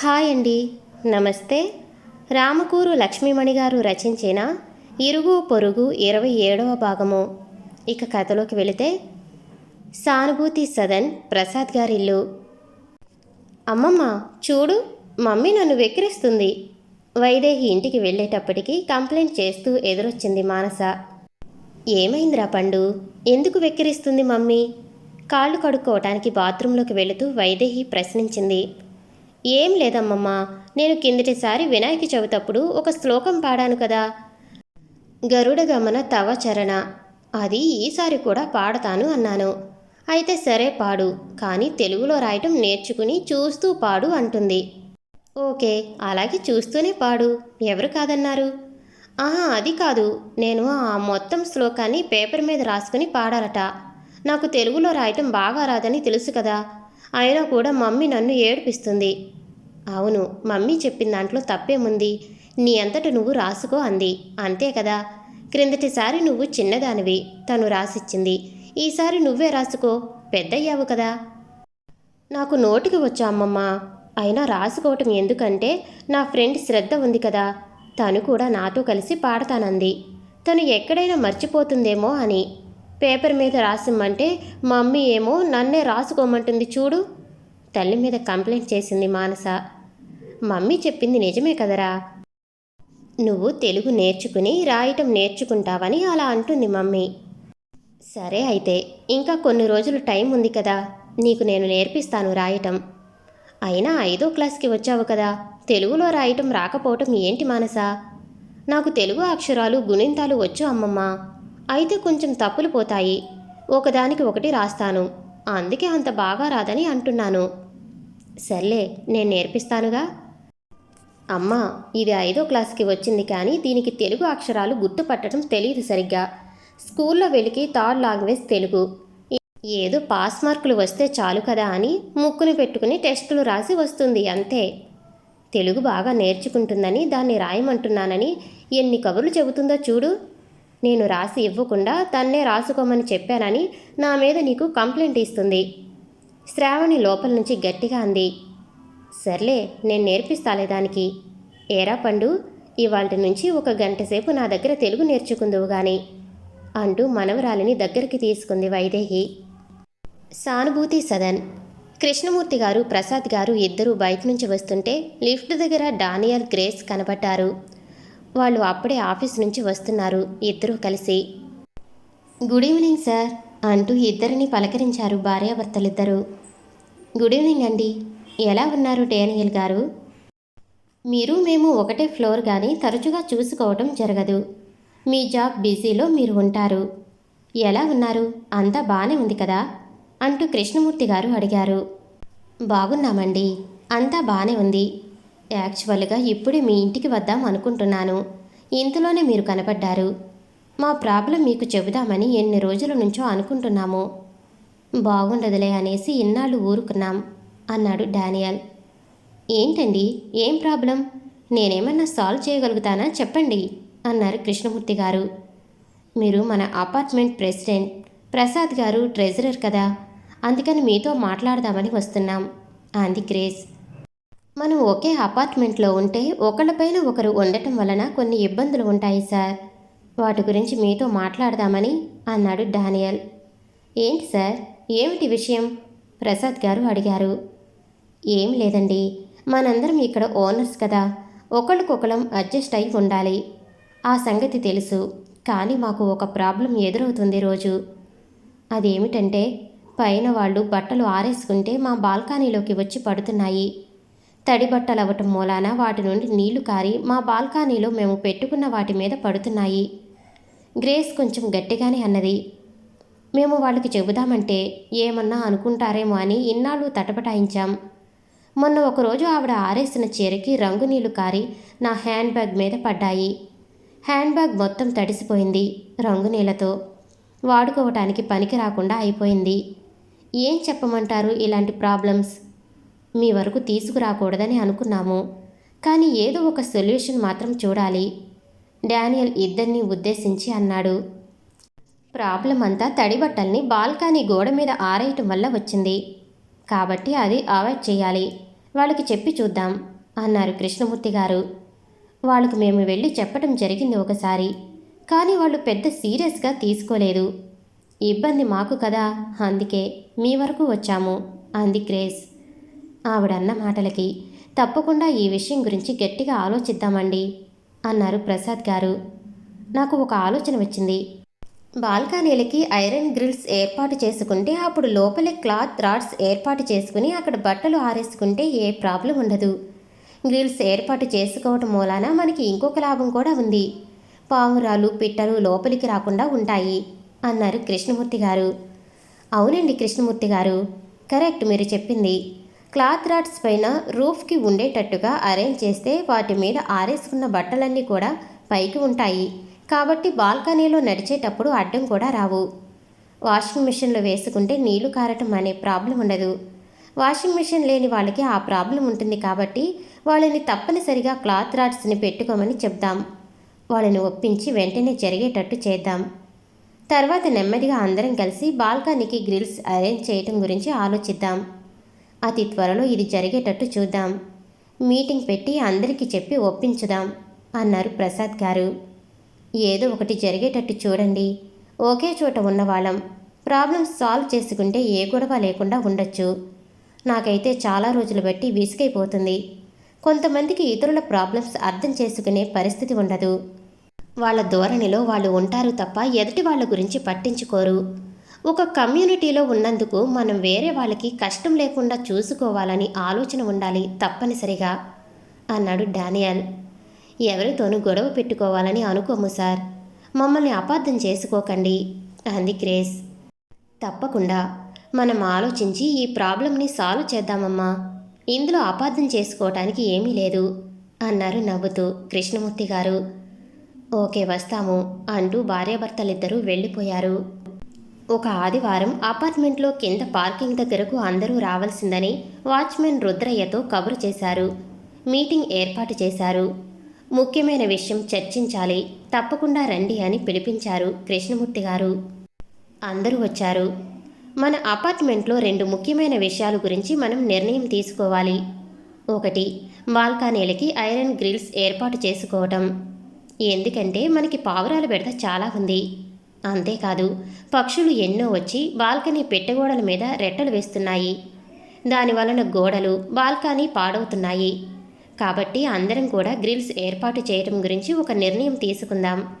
Hi అండి. నమస్తే. రామకూరు లక్ష్మీమణి గారు రచించిన ఇరుగు పొరుగు ఇరవై ఏడవ భాగము. ఇక కథలోకి వెళితే సానుభూతి సదన్ ప్రసాద్ గారిల్లు. అమ్మమ్మ చూడు మమ్మీ నన్ను వెక్కిరిస్తుంది. వైదేహి ఇంటికి వెళ్ళేటప్పటికి కంప్లైంట్ చేస్తూ ఎదురొచ్చింది మానస. ఏమైందిరా పండు? ఎందుకు వెక్కిరిస్తుంది మమ్మీ? కాళ్ళు కడుక్కోవటానికి బాత్రూంలోకి వెళుతూ వైదేహి ప్రశ్నించింది. ఏం లేదమ్మమ్మ. నేను కిందటిసారి వినాయక చవితప్పుడు ఒక శ్లోకం పాడాను కదా. గరుడ గమన తవ చరణ. అది ఈసారి కూడా పాడతాను అన్నాను. అయితే సరే పాడు. కానీ తెలుగులో రాయటం నేర్చుకుని చూస్తూ పాడు అంటుంది. ఓకే అలాగే చూస్తూనే పాడు. ఎవరు కాదన్నారు? ఆహా అది కాదు. నేను ఆ మొత్తం శ్లోకాన్ని పేపర్ మీద రాసుకుని పాడాలట. నాకు తెలుగులో రాయటం బాగా రాదని తెలుసు కదా. అయినా కూడా మమ్మీ నన్ను ఏడిపిస్తుంది. అవును మమ్మీ చెప్పిన దాంట్లో తప్పేముంది? నీ అంతట నువ్వు రాసుకో అంది. అంతే కదా? క్రిందటిసారి నువ్వు చిన్నదానివి తను రాసిచ్చింది. ఈసారి నువ్వే రాసుకో పెద్దయ్యావు కదా? నాకు నోటికి వచ్చా అమ్మమ్మ. అయినా రాసుకోవటం ఎందుకంటే నా ఫ్రెండ్ శ్రద్ధ ఉంది కదా? తను కూడా నాతో కలిసి పాడతానంది. తను ఎక్కడైనా మర్చిపోతుందేమో అని. పేపర్ మీద రాసిమ్మంటే మమ్మీ ఏమో నన్నే రాసుకోమంటుంది చూడు? తల్లి మీద కంప్లైంట్ చేసింది మానస. మమ్మీ చెప్పింది నిజమే కదరా. నువ్వు తెలుగు నేర్చుకుని రాయటం నేర్చుకుంటావని అలా అంటుంది మమ్మీ. సరే అయితే ఇంకా కొన్ని రోజులు టైం ఉంది కదా. నీకు నేను నేర్పిస్తాను రాయటం. అయినా ఐదో క్లాస్కి వచ్చావు కదా. తెలుగులో రాయటం రాకపోవటం ఏంటి మానసా? నాకు తెలుగు అక్షరాలు గుణింతాలు వచ్చు అమ్మమ్మ. అయితే కొంచెం తప్పులు పోతాయి. ఒకదానికి ఒకటి రాస్తాను. అందుకే అంత బాగా రాదని అంటున్నాను. సర్లే నేను నేర్పిస్తానుగా. అమ్మా ఇది ఐదో క్లాస్కి వచ్చింది కానీ దీనికి తెలుగు అక్షరాలు గుర్తుపట్టడం తెలియదు సరిగ్గా. స్కూల్లో వెలికి థర్డ్ లాంగ్వేజ్ తెలుగు. ఏదో పాస్ మార్కులు వస్తే చాలు కదా అని ముక్కులు పెట్టుకుని టెస్టులు రాసి వస్తుంది అంతే. తెలుగు బాగా నేర్చుకుంటుందని దాన్ని రాయమంటున్నానని ఎన్ని కబుర్లు చెబుతుందో చూడు. నేను రాసి ఇవ్వకుండా తన్నే రాసుకోమని చెప్పానని నా మీద నీకు కంప్లైంట్ ఇస్తుంది. శ్రావణి లోపల నుంచి గట్టిగా అంది. సర్లే నేను నేర్పిస్తాలే దానికి. ఏరా పండు ఇవాంటి నుంచి ఒక గంట సేపు నా దగ్గర తెలుగు నేర్చుకుందువు గాని అంటూ మనవరాలిని దగ్గరికి తీసుకుంది వైదేహి. సానుభూతి సదన్. కృష్ణమూర్తి గారు ప్రసాద్ గారు ఇద్దరూ బయట నుంచి వస్తుంటే లిఫ్ట్ దగ్గర డానియల్ గ్రేస్ కనబడ్డారు వాళ్ళు అప్పుడే ఆఫీస్ నుంచి వస్తున్నారు ఇద్దరూ కలిసి. గుడ్ ఈవినింగ్ సార్ అంటూ ఇద్దరిని పలకరించారు భార్యాభర్తలిద్దరూ. గుడ్ ఈవినింగ్ అండి ఎలా ఉన్నారు డేనియల్ గారు? మీరు మేము ఒకటే ఫ్లోర్ కానీ తరచుగా చూసుకోవటం జరగదు. మీ జాబ్ బిజీలో మీరు ఉంటారు. ఎలా ఉన్నారు? అంతా బాగానే ఉంది కదా? అంటూ కృష్ణమూర్తి గారు అడిగారు. బాగున్నామండి. అంతా బాగానే ఉంది. యాక్చువల్గా ఇప్పుడే మీ ఇంటికి వద్దాం అనుకుంటున్నాను. ఇంతలోనే మీరు కనపడ్డారు. మా ప్రాబ్లం మీకు చెబుదామని ఎన్ని రోజుల నుంచో అనుకుంటున్నాము. బాగుండదులే అనేసి ఇన్నాళ్ళు ఊరుకున్నాం. అన్నాడు డానియల్. ఏంటండి? ఏం ప్రాబ్లం? నేనేమన్నా సాల్వ్ చేయగలుగుతానా? చెప్పండి అన్నారు కృష్ణమూర్తి గారు. మీరు మన అపార్ట్మెంట్ ప్రెసిడెంట్ ప్రసాద్ గారు ట్రెజరర్ కదా? అందుకని మీతో మాట్లాడదామని వస్తున్నాం అంది గ్రేస్. మనం ఒకే అపార్ట్మెంట్లో ఉంటే ఒకళ్ళపైన ఒకరు ఉండటం వలన కొన్ని ఇబ్బందులు ఉంటాయి సార్. వాటి గురించి మీతో మాట్లాడదామని అన్నాడు డానియల్. ఏంటి సార్? ఏమిటి విషయం? ప్రసాద్ గారు అడిగారు. ఏం లేదండి. మనందరం ఇక్కడ ఓనర్స్ కదా. ఒకళ్ళకొకళం అడ్జస్ట్ అయి ఉండాలి. ఆ సంగతి తెలుసు. కానీ మాకు ఒక ప్రాబ్లం ఎదురవుతుంది రోజు. అదేమిటంటే పైన వాళ్ళు బట్టలు ఆరేసుకుంటే మా బాల్కనీలోకి వచ్చి పడుతున్నాయి. తడి బట్టలు అవ్వటం మూలాన వాటి నుండి నీళ్ళు కారి మా బాల్కనీలో మేము పెట్టుకున్న వాటి మీద పడుతున్నాయి. గ్రేస్ కొంచెం గట్టిగానే అన్నది. మేము వాళ్ళకి చెబుదామంటే ఏమన్నా అనుకుంటారేమో అని ఇన్నాళ్ళు తటపటాయించాం. మొన్న ఒకరోజు ఆవిడ ఆరేసిన చీరకి రంగు నీళ్ళు కారి నా హ్యాండ్ బ్యాగ్ మీద పడ్డాయి. హ్యాండ్ బ్యాగ్ మొత్తం తడిసిపోయింది రంగు నీళ్ళతో వాడుకోవటానికి పనికి రాకుండా అయిపోయింది. ఏం చెప్పమంటారు ఇలాంటి ప్రాబ్లమ్స్? మీ వరకు తీసుకురాకూడదని అనుకున్నాము. కానీ ఏదో ఒక సొల్యూషన్ మాత్రం చూడాలి. డానియల్ ఇద్దరిని ఉద్దేశించి అన్నాడు. ప్రాబ్లం అంతా తడి బట్టల్ని బాల్కనీ గోడ మీద ఆరేయటం వల్ల వచ్చింది. కాబట్టి అది అవాయిడ్ చేయాలి. వాళ్ళకి చెప్పి చూద్దాం అన్నారు కృష్ణమూర్తి గారు. వాళ్ళకు మేము వెళ్ళి చెప్పడం జరిగింది ఒకసారి కానీ వాళ్ళు పెద్ద సీరియస్గా తీసుకోలేదు. ఇబ్బంది మాకు కదా అందుకే మీ వరకు వచ్చాము అంది గ్రేస్ ఆవిడన్న మాటలకి తప్పకుండా ఈ విషయం గురించి గట్టిగా ఆలోచిద్దామండి అన్నారు ప్రసాద్ గారు. నాకు ఒక ఆలోచన వచ్చింది బాల్కనీలకి ఐరన్ గ్రిల్స్ ఏర్పాటు చేసుకుంటే అప్పుడు లోపలే క్లాత్ రాడ్స్ ఏర్పాటు చేసుకుని అక్కడ బట్టలు ఆరేసుకుంటే ఏ ప్రాబ్లం ఉండదు. గ్రిల్స్ ఏర్పాటు చేసుకోవటం మూలాన మనకి ఇంకొక లాభం కూడా ఉంది. పావురాలు పిట్టలు లోపలికి రాకుండా ఉంటాయి అన్నారు కృష్ణమూర్తి గారు. అవునండి కృష్ణమూర్తి గారు కరెక్ట్ మీరు చెప్పింది. క్లాత్ రాడ్స్ పైన రూఫ్కి ఉండేటట్టుగా అరేంజ్ చేస్తే వాటి మీద ఆరేసుకున్న బట్టలన్నీ కూడా పైకి ఉంటాయి. కాబట్టి బాల్కనీలో నడిచేటప్పుడు అడ్డం కూడా రావు. వాషింగ్ మిషన్లో వేసుకుంటే నీళ్ళు కారటం అనే ప్రాబ్లం ఉండదు. వాషింగ్ మిషన్ లేని వాళ్ళకి ఆ ప్రాబ్లం ఉంటుంది కాబట్టి వాళ్ళని తప్పనిసరిగా క్లాత్ రాడ్స్ని పెట్టుకోమని చెప్దాం. వాళ్ళని ఒప్పించి వెంటనే జరిగేటట్టు చేద్దాం. తర్వాత నెమ్మదిగా అందరం కలిసి బాల్కనీకి గ్రిల్స్ అరేంజ్ చేయటం గురించి ఆలోచిద్దాం. అతి త్వరలో ఇది జరిగేటట్టు చూద్దాం. మీటింగ్ పెట్టి అందరికీ చెప్పి ఒప్పించుదాం అన్నారు ప్రసాద్ గారు. ఏదో ఒకటి జరిగేటట్టు చూడండి. ఒకే చోట ఉన్నవాళ్ళం. ప్రాబ్లమ్స్ సాల్వ్ చేసుకుంటే ఏ గొడవ లేకుండా ఉండొచ్చు. నాకైతే చాలా రోజులు బట్టి విసుగైపోతుంది. కొంతమందికి ఇతరుల ప్రాబ్లమ్స్ అర్థం చేసుకునే పరిస్థితి ఉండదు. వాళ్ళ ధోరణిలో వాళ్ళు ఉంటారు తప్ప ఎదుటి వాళ్ళ గురించి పట్టించుకోరు. ఒక కమ్యూనిటీలో ఉన్నందుకు మనం వేరే వాళ్ళకి కష్టం లేకుండా చూసుకోవాలని ఆలోచన ఉండాలి తప్పనిసరిగా అన్నాడు డానియల్. ఎవరితోనూ గొడవ పెట్టుకోవాలని అనుకోము సార్. మమ్మల్ని అపార్థం చేసుకోకండి అంది గ్రేస్. తప్పకుండా. మనం ఆలోచించి ఈ ప్రాబ్లంని సాల్వ్ చేద్దామమ్మా. ఇందులో అపార్థం చేసుకోవటానికి ఏమీ లేదు అన్నారు నవ్వుతూ కృష్ణమూర్తి గారు. ఓకే వస్తాము అంటూ భార్యాభర్తలిద్దరూ వెళ్ళిపోయారు. ఒక ఆదివారం అపార్ట్మెంట్లో కింద పార్కింగ్ దగ్గరకు అందరూ రావాల్సిందని వాచ్మెన్ రుద్రయ్యతో కబురు చేశారు. మీటింగ్ ఏర్పాటు చేశారు. ముఖ్యమైన విషయం చర్చించాలి. తప్పకుండా రండి అని పిలిపించారు కృష్ణమూర్తి గారు. అందరూ వచ్చారు. మన అపార్ట్మెంట్లో రెండు ముఖ్యమైన విషయాల గురించి మనం నిర్ణయం తీసుకోవాలి. ఒకటి బాల్కనీలకి ఐరన్ గ్రిల్స్ ఏర్పాటు చేసుకోవటం. ఎందుకంటే మనకి పావురాల బెడత చాలా ఉంది. అంతేకాదు పక్షులు ఎన్నో వచ్చి బాల్కనీ పెట్టగోడల మీద రెట్టలు వేస్తున్నాయి. దాని వలన గోడలు బాల్కనీ పాడవుతున్నాయి. కాబట్టి అందరం కూడా గ్రిల్స్ ఏర్పాటు చేయటం గురించి ఒక నిర్ణయం తీసుకుందాం.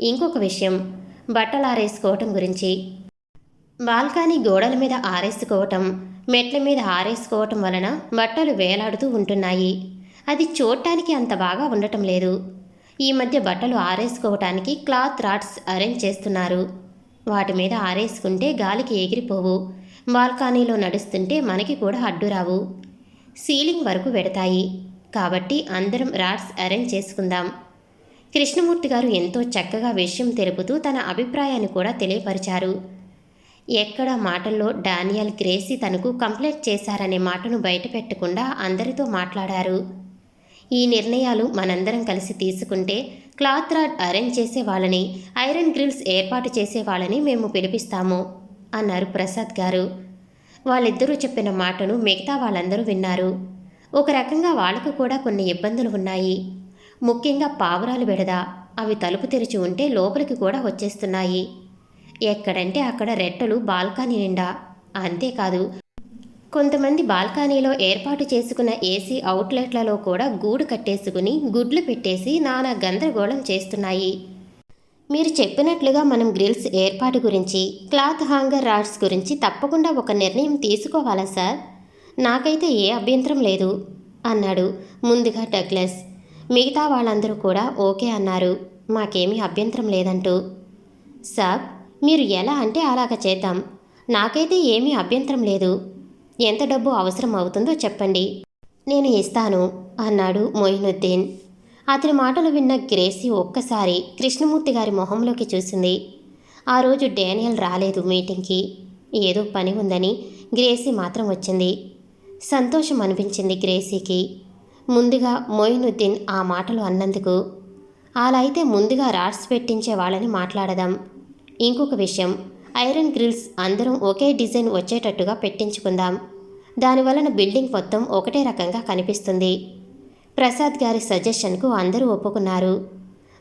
ఇంకొక విషయం బట్టలు ఆరేసుకోవటం గురించి. బాల్కనీ గోడల మీద ఆరేసుకోవటం మెట్ల మీద ఆరేసుకోవటం వలన బట్టలు వేలాడుతూ ఉంటున్నాయి. అది చూడటానికి అంత బాగా ఉండటం లేదు. ఈ మధ్య బట్టలు ఆరేసుకోవటానికి క్లాత్ రాడ్స్ అరేంజ్ చేస్తున్నారు. వాటి మీద ఆరేసుకుంటే గాలికి ఎగిరిపోవు. బాల్కనీలో నడుస్తుంటే మనకి కూడా అడ్డురావు. సీలింగ్ వరకు పెడతాయి. కాబట్టి అందరం రాడ్స్ అరేంజ్ చేసుకుందాం. కృష్ణమూర్తి గారు ఎంతో చక్కగా విషయం తెలుపుతూ తన అభిప్రాయాన్ని కూడా తెలియపరిచారు. ఎక్కడ మాటల్లో డానియల్ గ్రేసీ తనకు కంప్లైంట్ చేశారనే మాటను బయటపెట్టకుండా అందరితో మాట్లాడారు. ఈ నిర్ణయాలు మనందరం కలిసి తీసుకుంటే క్లాత్ రాడ్ అరేంజ్ చేసే వాళ్ళని ఐరన్ గ్రిల్స్ ఏర్పాటు చేసే వాళ్ళని మేము పిలిపిస్తాము అన్నారు ప్రసాద్ గారు. వాళ్ళిద్దరూ చెప్పిన మాటను మిగతా వాళ్ళందరూ విన్నారు. ఒక రకంగా వాళ్ళకు కూడా కొన్ని ఇబ్బందులు ఉన్నాయి. ముఖ్యంగా పావురాలు బెడద అవి తలుపు తెరిచి ఉంటే లోపలికి కూడా వచ్చేస్తున్నాయి. ఎక్కడంటే అక్కడ రెట్టలు బాల్కనీ నిండా. అంతేకాదు కొంతమంది బాల్కనీలో ఏర్పాటు చేసుకున్న ఏసీ అవుట్లెట్లలో కూడా గూడు కట్టేసుకుని గుడ్లు పెట్టేసి నానా గందరగోళం చేస్తున్నాయి. మీరు చెప్పినట్లుగా మనం గ్రిల్స్ ఏర్పాటు గురించి క్లాత్ హాంగర్ రాడ్స్ గురించి తప్పకుండా ఒక నిర్ణయం తీసుకోవాలా సార్? నాకైతే ఏ అభ్యంతరం లేదు అన్నాడు ముందుగా డగ్లస్. మిగతా వాళ్ళందరూ కూడా ఓకే అన్నారు. మాకేమీ అభ్యంతరం లేదంటూ. సాబ్ మీరు ఎలా అంటే అలాగ చేద్దాం. నాకైతే ఏమీ అభ్యంతరం లేదు. ఎంత డబ్బు అవసరం అవుతుందో చెప్పండి. నేను ఇస్తాను అన్నాడు మొయినుద్దీన్. అతని మాటలు విన్న గ్రేసీ ఒక్కసారి కృష్ణమూర్తి గారి మొహంలోకి చూసింది. ఆ రోజు డేనియల్ రాలేదు మీటింగ్కి. ఏదో పని ఉందని గ్రేసీ మాత్రం వచ్చింది. సంతోషం అనిపించింది గ్రేసీకి. ముందుగా మొయినుద్దీన్ ఆ మాటలు అన్నందుకు. అలా అయితే ముందుగా రాడ్స్ పెట్టించే వాళ్ళని మాట్లాడదాం. ఇంకొక విషయం ఐరన్ గ్రిల్స్ అందరం ఒకే డిజైన్ వచ్చేటట్టుగా పెట్టించుకుందాం. దానివలన బిల్డింగ్ మొత్తం ఒకటే రకంగా కనిపిస్తుంది. ప్రసాద్ గారి సజెషన్కు అందరూ ఒప్పుకున్నారు.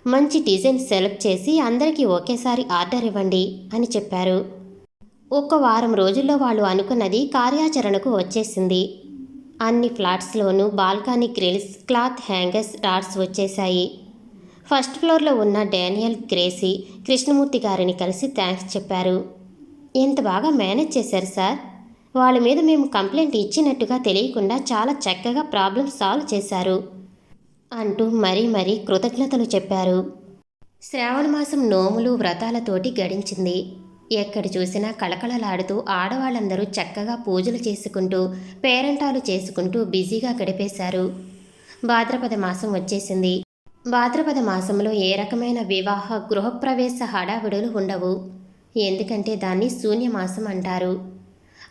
మంచి డిజైన్ సెలెక్ట్ చేసి అందరికీ ఒకేసారి ఆర్డర్ ఇవ్వండి అని చెప్పారు. ఒక్క వారం రోజుల్లో వాళ్ళు అనుకున్నది కార్యాచరణకు వచ్చేసింది. అన్ని ఫ్లాట్స్లోనూ balcony grills cloth hangers rods వచ్చేశాయి. ఫస్ట్ ఫ్లోర్లో ఉన్న డానియల్ గ్రేసీ కృష్ణమూర్తి గారిని కలిసి థ్యాంక్స్ చెప్పారు. ఎంత బాగా మేనేజ్ చేశారు సార్. వాళ్ళ మీద మేము కంప్లైంట్ ఇచ్చినట్టుగా తెలియకుండా చాలా చక్కగా ప్రాబ్లం సాల్వ్ చేశారు అంటూ మరీ మరీ కృతజ్ఞతలు చెప్పారు. శ్రావణ మాసం నోములు వ్రతాలతోటి గడించింది. ఎక్కడ చూసినా కళకళలాడుతూ ఆడవాళ్ళందరూ చక్కగా పూజలు చేసుకుంటూ పేరంటాలు చేసుకుంటూ బిజీగా గడిపేశారు. భాద్రపద మాసం వచ్చేసింది. భాద్రపద మాసంలో ఏ రకమైన వివాహ గృహప్రవేశ హడావిడులు ఉండవు. ఎందుకంటే దాన్ని శూన్యమాసం అంటారు.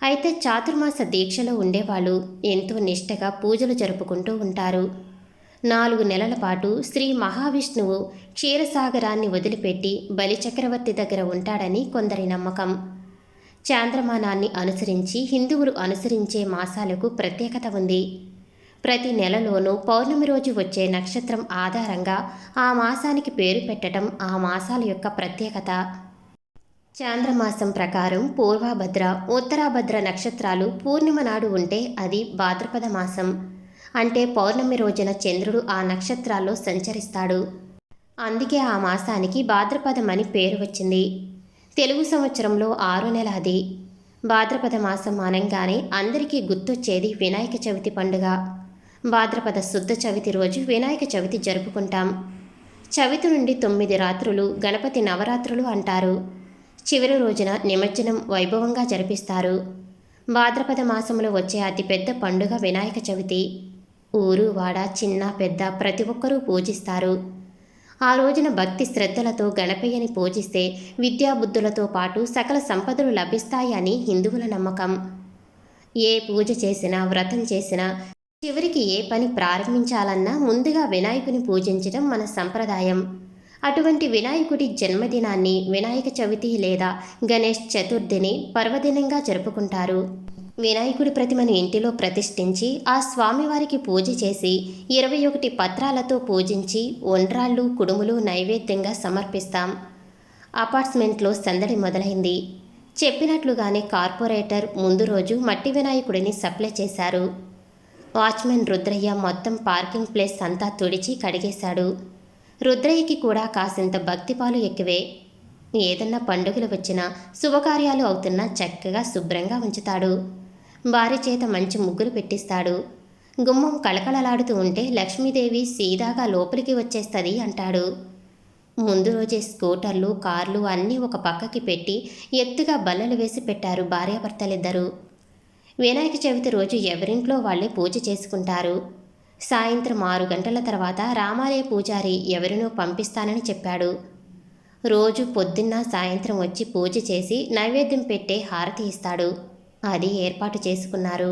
అయితే చాతుర్మాస దీక్షలో ఉండేవాళ్ళు ఎంతో నిష్టగా పూజలు జరుపుకుంటూ ఉంటారు. నాలుగు నెలల పాటు శ్రీ మహావిష్ణువు క్షీరసాగరాన్ని వదిలిపెట్టి బలిచక్రవర్తి దగ్గర ఉంటాడని కొందరి నమ్మకం. చాంద్రమానాన్ని అనుసరించి హిందువులు అనుసరించే మాసాలకు ప్రత్యేకత ఉంది. ప్రతి నెలలోనూ పౌర్ణమి రోజు వచ్చే నక్షత్రం ఆధారంగా ఆ మాసానికి పేరు పెట్టడం ఆ మాసాల యొక్క ప్రత్యేకత. చాంద్రమాసం ప్రకారం పూర్వభద్ర ఉత్తరాభద్ర నక్షత్రాలు పూర్ణిమ నాడు ఉంటే అది భాద్రపద మాసం. అంటే పౌర్ణమి రోజున చంద్రుడు ఆ నక్షత్రాల్లో సంచరిస్తాడు. అందుకే ఆ మాసానికి భాద్రపదం అని పేరు వచ్చింది. తెలుగు సంవత్సరంలో ఆరో నెల అది. భాద్రపద మాసం అనగానే అందరికీ గుర్తొచ్చేది వినాయక చవితి పండుగ. భాద్రపద శుద్ధ చవితి రోజు వినాయక చవితి జరుపుకుంటాం. చవితి నుండి తొమ్మిది రాత్రులు గణపతి నవరాత్రులు అంటారు. చివరి రోజున నిమజ్జనం వైభవంగా జరిపిస్తారు. భాద్రపద మాసంలో వచ్చే అతిపెద్ద పండుగ వినాయక చవితి. ఊరు వాడ చిన్న పెద్ద ప్రతి ఒక్కరూ పూజిస్తారు. ఆ రోజున భక్తి శ్రద్ధలతో గణపయ్యని పూజిస్తే విద్యాబుద్ధులతో పాటు సకల సంపదలు లభిస్తాయని హిందువుల నమ్మకం. ఏ పూజ చేసినా వ్రతం చేసినా చివరికి ఏ పని ప్రారంభించాలన్నా ముందుగా వినాయకుని పూజించడం మన సంప్రదాయం. అటువంటి వినాయకుడి జన్మదినాన్ని వినాయక చవితి లేదా గణేష్ చతుర్థిని పర్వదినంగా జరుపుకుంటారు. వినాయకుడి ప్రతిమను ఇంటిలో ప్రతిష్ఠించి ఆ స్వామివారికి పూజ చేసి ఇరవై ఒకటి పత్రాలతో పూజించి ఒండ్రాళ్ళు కుడుములు నైవేద్యంగా సమర్పిస్తాం. అపార్ట్మెంట్లో సందడి మొదలైంది. చెప్పినట్లుగానే కార్పొరేటర్ ముందు రోజు మట్టి వినాయకుడిని సప్లై చేశారు. వాచ్మెన్ రుద్రయ్య మొత్తం పార్కింగ్ ప్లేస్ అంతా తుడిచి కడిగేశాడు. రుద్రయ్యకి కూడా కాసింత భక్తిపాలు ఎక్కువే. ఏదన్నా పండుగలు వచ్చినా శుభకార్యాలు అవుతున్నా చక్కగా శుభ్రంగా ఉంచుతాడు. భార్య చేత మంచి ముగ్గులు పెట్టిస్తాడు. గుమ్మం కళకళలాడుతూ ఉంటే లక్ష్మీదేవి సీదాగా లోపలికి వచ్చేస్తుంది అంటాడు. ముందు రోజే స్కూటర్లు కార్లు అన్నీ ఒక పక్కకి పెట్టి ఎత్తుగా బల్లలు వేసి పెట్టారు భార్యాభర్తలిద్దరూ. వినాయక చవితి రోజు ఎవరింట్లో వాళ్ళే పూజ చేసుకుంటారు. సాయంత్రం ఆరు గంటల తర్వాత రామాలయ పూజారి ఎవరినో పంపిస్తానని చెప్పాడు. రోజు పొద్దున్న సాయంత్రం వచ్చి పూజ చేసి నైవేద్యం పెట్టే హారతి ఇస్తాడు. అది ఏర్పాటు చేసుకున్నారు.